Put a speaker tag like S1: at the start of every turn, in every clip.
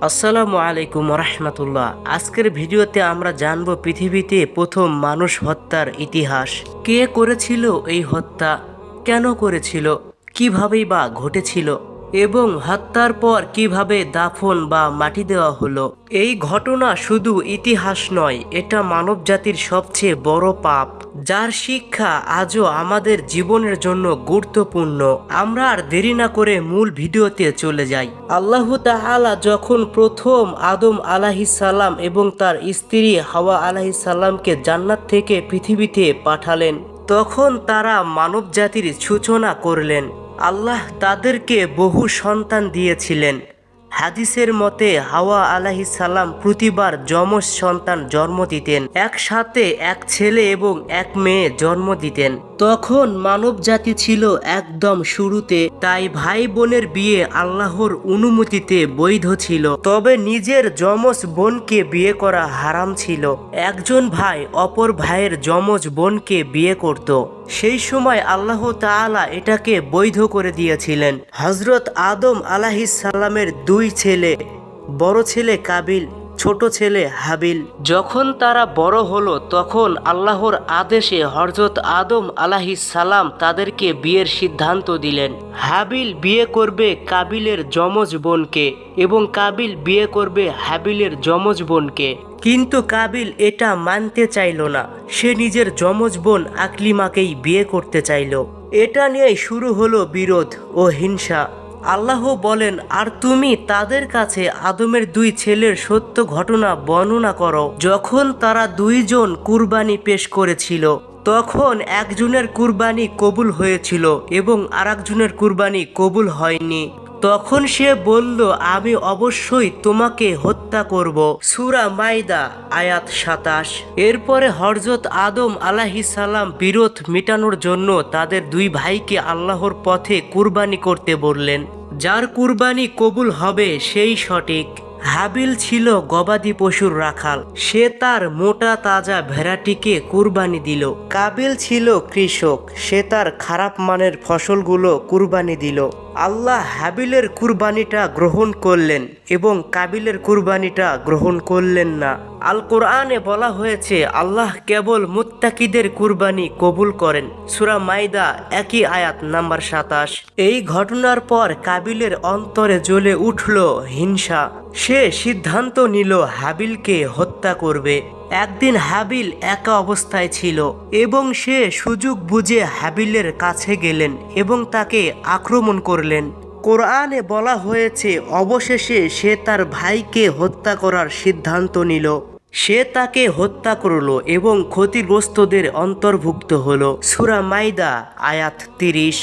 S1: আসসালামু আলাইকুম রহমতুল্লাহ আজকের ভিডিওতে আমরা জানব পৃথিবীতে প্রথম মানুষ হত্যার ইতিহাস। কে করেছিল এই হত্যা? কেন করেছিল? কিভাবেই বা ঘটেছিল? এবং হত্যার পর কীভাবে দাফন বা মাটি দেওয়া হলো? এই ঘটনা শুধু ইতিহাস নয়, এটা মানব জাতির সবচেয়ে বড় পাপ, যার শিক্ষা আজও আমাদের জীবনের জন্য গুরুত্বপূর্ণ। আমরা আর দেরি না করে মূল ভিডিওতে চলে যাই। আল্লাহ তাআলা যখন প্রথম আদম সালাম এবং তার স্ত্রী হাওয়া সালামকে জান্নাত থেকে পৃথিবীতে পাঠালেন, তখন তারা মানব জাতির সূচনা করলেন। আল্লাহ তাদেরকে বহু সন্তান দিয়েছিলেন। হাদিসের মতে হাওয়া আলাহি সালাম প্রতিবার যমজ সন্তান জন্ম দিতেন। একসাথে এক ছেলে এবং এক মেয়ে জন্ম দিতেন। তখন মানব জাতি ছিল একদম শুরুতে, তাই ভাই বোনের বিয়ে আল্লাহর অনুমতিতে বৈধ ছিল। তবে নিজের যমজ বোনকে বিয়ে করা হারাম ছিল। একজন ভাই অপর ভাইয়ের যমজ বোনকে বিয়ে করত। সেই সময় আল্লাহ তাআলা এটাকে বৈধ করে দিয়েছিলেন। হজরত আদম আলাহিস সালামের দুই ছেলে, বড় ছেলে কাবিল ছোট ছেলে হাবিল। যখন তারা বড় হলো, তখন আল্লাহর আদেশে হরজত আদম আলাহিস সালাম তাদেরকে বিয়ের সিদ্ধান্ত দিলেন। হাবিল বিয়ে করবে কাবিলের যমজ বোনকে এবং কাবিল বিয়ে করবে হাবিলের যমজ বোনকে। কিন্তু কাবিল এটা মানতে চাইল না। সে নিজের যমজ বোন আকলিমাকেই বিয়ে করতে চাইল। এটা নিয়েই শুরু হলো বিরোধ ও হিংসা। আল্লাহ বলেন, আর তুমি তাদের কাছে আদমের দুই ছেলের সত্য ঘটনা বর্ণনা করো। যখন তারা দুইজন কুরবানি পেশ করেছিল, তখন একজনের কুরবানি কবুল হয়েছিল এবং আরেকজনের কুরবানি কবুল হয়নি। তখন সে বলল, আমি অবশ্যই তোমাকে হত্যা করব। সুরা মাইদা আয়াত সাতাশ। এরপরে হরজত আদম আলাহি সালাম বিরোধ মেটানোর জন্য তাদের দুই ভাইকে আল্লাহর পথে কুরবানি করতে বললেন। যার কুরবানি কবুল হবে সেই সঠিক। হাবিল ছিল গবাদি পশুর রাখাল। সে তার মোটা তাজা ভেড়াটিকে কুরবানি দিল। কাবিল ছিল কৃষক। সে তার খারাপ মানের ফসলগুলো কুরবানি দিল। আল্লাহ হাবিলের কুরবানিটা গ্রহণ করলেন এবং কাবিলের কুরবানিটা গ্রহণ করলেন না। আল কোরআনে বলা হয়েছে, আল্লাহ কেবল মুত্তাকিদের কুরবানি কবুল করেন। সুরা মাইদা একই আয়াত নাম্বার সাতাশ। এই ঘটনার পর কাবিলের অন্তরে জ্বলে উঠল হিংসা। সে সিদ্ধান্ত নিল হাবিলকে হত্যা করবে। একদিন হাবিল একা অবস্থায় ছিল এবং সে সুযোগ বুঝে হাবিলের কাছে গেলেন এবং তাকে আক্রমণ করলেন। কোরআনে বলা হয়েছে, অবশেষে সে তার ভাইকে হত্যা করার সিদ্ধান্ত নিল। সে তাকে হত্যা করল এবং ক্ষতিগ্রস্তদের অন্তর্ভুক্ত হল। সুরা মাইদা, আয়াত তিরিশ।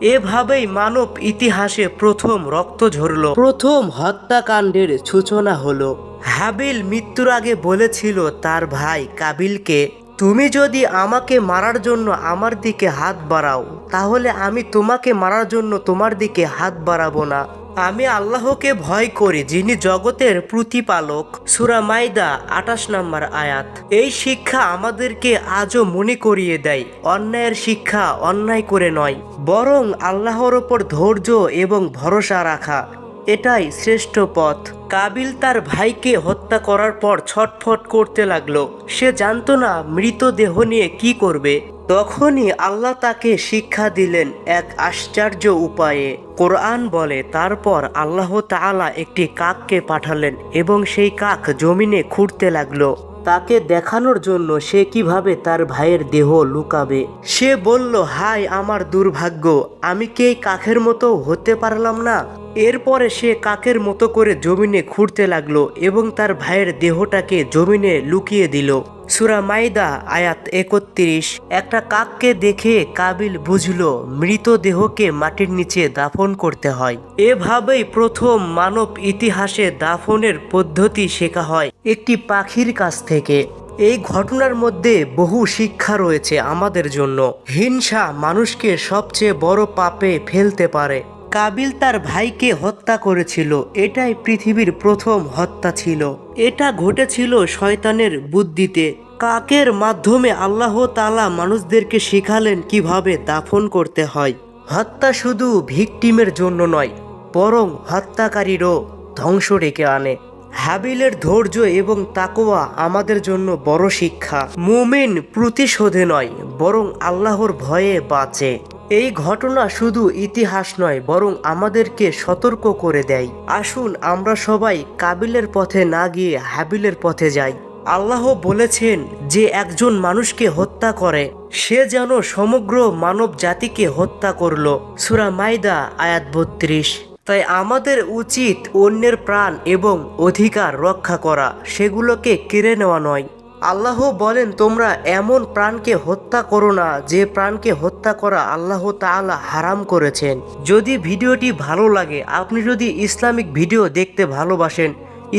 S1: এভাবেই মানব ইতিহাসে প্রথম রক্ত ঝরল। প্রথম হত্যাকাণ্ডের সূচনা হলো। হাবিল মৃত্যুর আগে বলেছিল তার ভাই কাবিলকে, তুমি যদি আমাকে মারার জন্য আমার দিকে হাত বাড়াও, তাহলে আমি তোমাকে মারার জন্য তোমার দিকে হাত বাড়াবো না। আমি আল্লাহকে ভয় করি, যিনি জগতের প্রতিপালক। সুরা মাইদা আঠাশ নম্বর আয়াত। এই শিক্ষা আমাদেরকে আজও মনে করিয়ে দেয়, অন্যায়ের শিক্ষা অন্যায় করে নয়, বরং আল্লাহর ওপর ধৈর্য এবং ভরসা রাখা। এটাই শ্রেষ্ঠ পথ। কাবিল তার ভাইকে হত্যা করার পর ছটফট করতে লাগল। সে জানতো না মৃতদেহ নিয়ে কি করবে। তখনই আল্লাহ তাকে শিক্ষা দিলেন এক আশ্চর্য উপায়ে। কোরআন বলে, তারপর আল্লাহ তাআলা একটি কাককে পাঠালেন এবং সেই কাক জমিনে খুঁড়তে লাগল। তাকে দেখানোর জন্য সে কীভাবে তার ভাইয়ের দেহ লুকাবে? সে বলল হাই আমার দুর্ভাগ্য, আমি কি এই কাকের মতো হতে পারলাম না? এরপরে সে কাকের মতো করে জমিনে খুঁড়তে লাগল এবং তার ভাইয়ের দেহটাকে জমিনে লুকিয়ে দিল। সুরা মাইদা, আয়াত একত্রিশ। একটা কাককে দেখে কাবিল বুঝলো মৃতদেহকে মাটির নিচে দাফন করতে হয়। এভাবেই প্রথম মানব ইতিহাসে দাফনের পদ্ধতি শেখা হয় একটি পাখির কাছ থেকে। এই ঘটনার মধ্যে বহু শিক্ষা রয়েছে আমাদের জন্য। হিংসা মানুষকে সবচেয়ে বড় পাপে ফেলতে পারে। কাবিল তার ভাইকে হত্যা করেছিল। এটাই পৃথিবীর প্রথম হত্যা ছিল। এটা ঘটেছিল শয়তানের বুদ্ধিতে। কাকের মাধ্যমে আল্লাহ তালা মানুষদেরকে শেখালেন কীভাবে দাফন করতে হয়। হত্যা শুধু ভিকটিমের জন্য নয়, বরং হত্যাকারীরও ধ্বংস ডেকে আনে। হাবিলের ধৈর্য এবং তাকোয়া আমাদের জন্য বড় শিক্ষা। মুমিন প্রতিশোধে নয়, বরং আল্লাহর ভয়ে বাঁচে। এই ঘটনা শুধু ইতিহাস নয়, বরং আমাদেরকে সতর্ক করে দেয়। আসুন আমরা সবাই কাবিলের পথে না গিয়ে হাবিলের পথে যাই। আল্লাহ বলেছেন যে একজন মানুষকে হত্যা করে, সে যেন সমগ্র মানব জাতিকে হত্যা করল। সুরা মাইদা আয়াত বত্রিশ। তাই আমাদের উচিত অন্যের প্রাণ এবং অধিকার রক্ষা করা, সেগুলোকে কেড়ে নেওয়া নয়। আল্লাহ বলেন, তোমরা এমন প্রাণকে হত্যা করো না যে প্রাণকে হত্যা করা আল্লাহ তাআলা হারাম করেছেন। যদি ভিডিওটি ভালো লাগে, আপনি যদি ইসলামিক ভিডিও দেখতে ভালোবাসেন,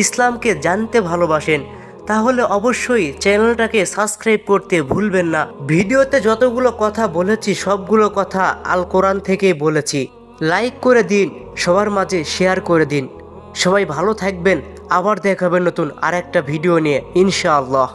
S1: ইসলামকে জানতে ভালোবাসেন, তাহলে অবশ্যই চ্যানেলটাকে সাবস্ক্রাইব করতে ভুলবেন না। ভিডিওতে যতগুলো কথা বলেছি, সবগুলো কথা আল কোরআন থেকেই বলেছি। লাইক করে দিন, সবার মাঝে শেয়ার করে দিন। সবাই ভালো থাকবেন, আবার দেখাবেন নতুন আরেকটা ভিডিও নিয়ে, ইনশাআল্লাহ।